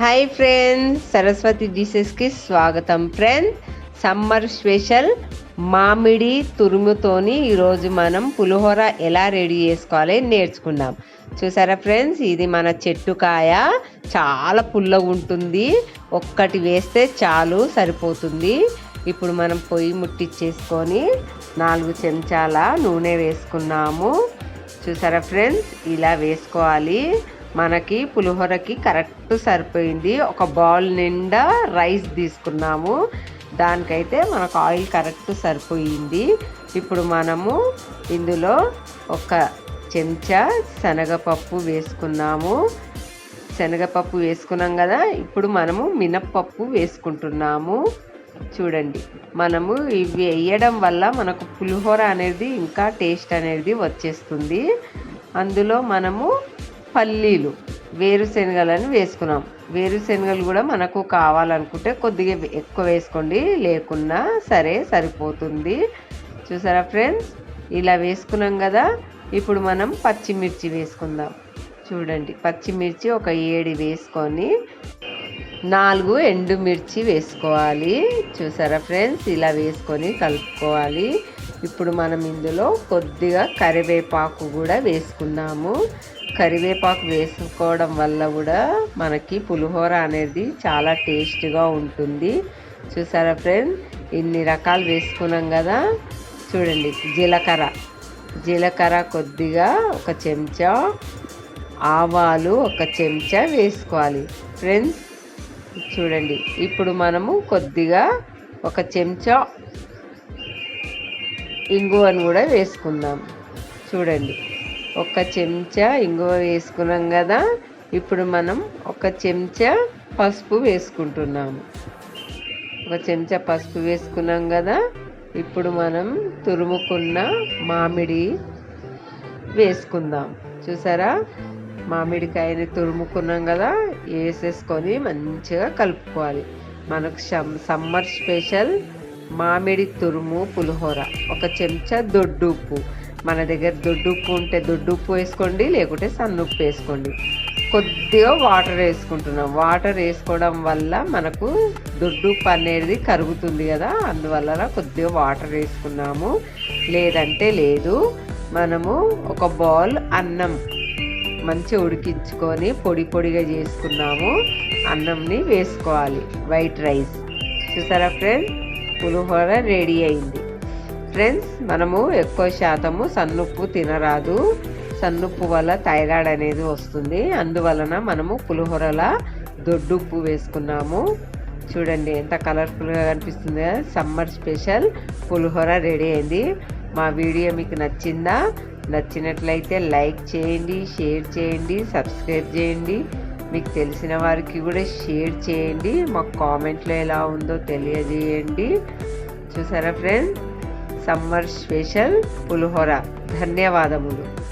Hi friends Saraswati డిషెస్కి స్వాగతం friends summer special మామిడి తురుముతోని ఈరోజు మనం పులిహోర ఎలా రెడీ చేసుకోవాలి నేర్చుకుందాం. చూసారా ఫ్రెండ్స్ ఇది మన చెట్టుకాయ చాలా పుల్లగా ఉంటుంది. ఒక్కటి వేస్తే చాలు సరిపోతుంది. ఇప్పుడు మనం పొయ్యి ముట్టించేసుకొని నాలుగు చెంచాల నూనె వేసుకున్నాము. చూసారా ఫ్రెండ్స్ ఇలా వేసుకోవాలి. మనకి పులిహోరకి కరెక్ట్ సరిపోయింది. ఒక బౌల్ నిండా రైస్ తీసుకున్నాము. దానికైతే మనకు ఆయిల్ కరెక్ట్ సరిపోయింది. ఇప్పుడు మనము ఇందులో ఒక చెంచా శనగపప్పు వేసుకున్నాము. శనగపప్పు వేసుకున్నాం కదా ఇప్పుడు మనము మినప్పప్పు వేసుకుంటున్నాము. చూడండి మనము ఇవి వేయడం వల్ల మనకు పులిహోర అనేది ఇంకా టేస్ట్ అనేది వచ్చేస్తుంది. అందులో మనము పల్లీలు వేరుశనగలను వేసుకున్నాం. వేరుశనగలు కూడా మనకు కావాలనుకుంటే కొద్దిగా ఎక్కువ వేసుకోండి. లేకున్నా సరే సరిపోతుంది. చూసారా ఫ్రెండ్స్? ఇలా వేసుకున్నాం కదా. ఇప్పుడు మనం పచ్చిమిర్చి వేసుకుందాం. చూడండి పచ్చిమిర్చి ఒక ఏడు వేసుకొని నాలుగు ఎండుమిర్చి వేసుకోవాలి. చూసారా ఫ్రెండ్స్? ఇలా వేసుకొని కలుపుకోవాలి. ఇప్పుడు మనం ఇందులో కొద్దిగా కరివేపాకు కూడా వేసుకున్నాము కరివేపాకు వేసుకోవడం వల్ల కూడా మనకి పులిహోర అనేది చాలా టేస్ట్గా ఉంటుంది. చూసారా ఫ్రెండ్? ఇన్ని రకాలు వేసుకున్నాం కదా. చూడండి జీలకర్ర. జీలకర్ర కొద్దిగా ఒక చెంచా ఆవాలు ఒక చెంచా వేసుకోవాలి. ఫ్రెండ్స్ చూడండి. ఇప్పుడు మనము కొద్దిగా ఒక చెంచా ఇంగువను కూడా వేసుకుందాం. చూడండి. ఒక చెంచా ఇంగువ వేసుకున్నాం కదా ఇప్పుడు మనం ఒక చెంచా పసుపు వేసుకుంటున్నాము. ఒక చెంచా పసుపు వేసుకున్నాం కదా ఇప్పుడు మనం తురుముకున్న మామిడి వేసుకుందాం. చూసారా? మామిడికాయని తురుముకున్నాం కదా వేసేసుకొని మంచిగా కలుపుకోవాలి. మనకు సమ్మర్ స్పెషల్ మామిడి తురుము పులిహోర. ఒక చెంచా దొడ్డు ఉప్పు. మన దగ్గర దొడ్డు ఉప్పు ఉంటే దొడ్డు ఉప్పు వేసుకోండి లేకుంటే సన్నుప్పు వేసుకోండి. కొద్దిగా వాటర్ వేసుకుంటున్నాం. వాటర్ వేసుకోవడం వల్ల మనకు దొడ్డు ఉప్పు అనేది కరుగుతుంది కదా అందువల్ల కొద్దిగా వాటర్ వేసుకున్నాము. లేదంటే లేదు మనము ఒక బౌల్ అన్నం మంచి ఉడికించుకొని పొడి పొడిగా చేసుకున్నాము. అన్నంని వేసుకోవాలి వైట్ రైస్. చూసారా ఫ్రెండ్స్? పులిహోర రెడీ అయింది. ఫ్రెండ్స్ మనము ఎక్కువ శాతము సన్నుప్పు తినరాదు. సన్నుప్పు వల్ల థైరాయిడ్ అనేది వస్తుంది. అందువలన మనము పులిహోరల దొడ్డుప్పు వేసుకున్నాము. చూడండి ఎంత కలర్ఫుల్గా కనిపిస్తుంది. సమ్మర్ స్పెషల్ పులిహోర రెడీ అయింది. మా వీడియో మీకు నచ్చిందా? నచ్చినట్లయితే లైక్ చేయండి షేర్ చేయండి సబ్స్క్రైబ్ చేయండి. మీకు తెలిసిన వారికి కూడా షేర్ చేయండి. మాకు కామెంట్లో ఎలా ఉందో తెలియజేయండి. చూసారా ఫ్రెండ్స్? సమ్మర్ స్పెషల్ పులిహోర. ధన్యవాదములు.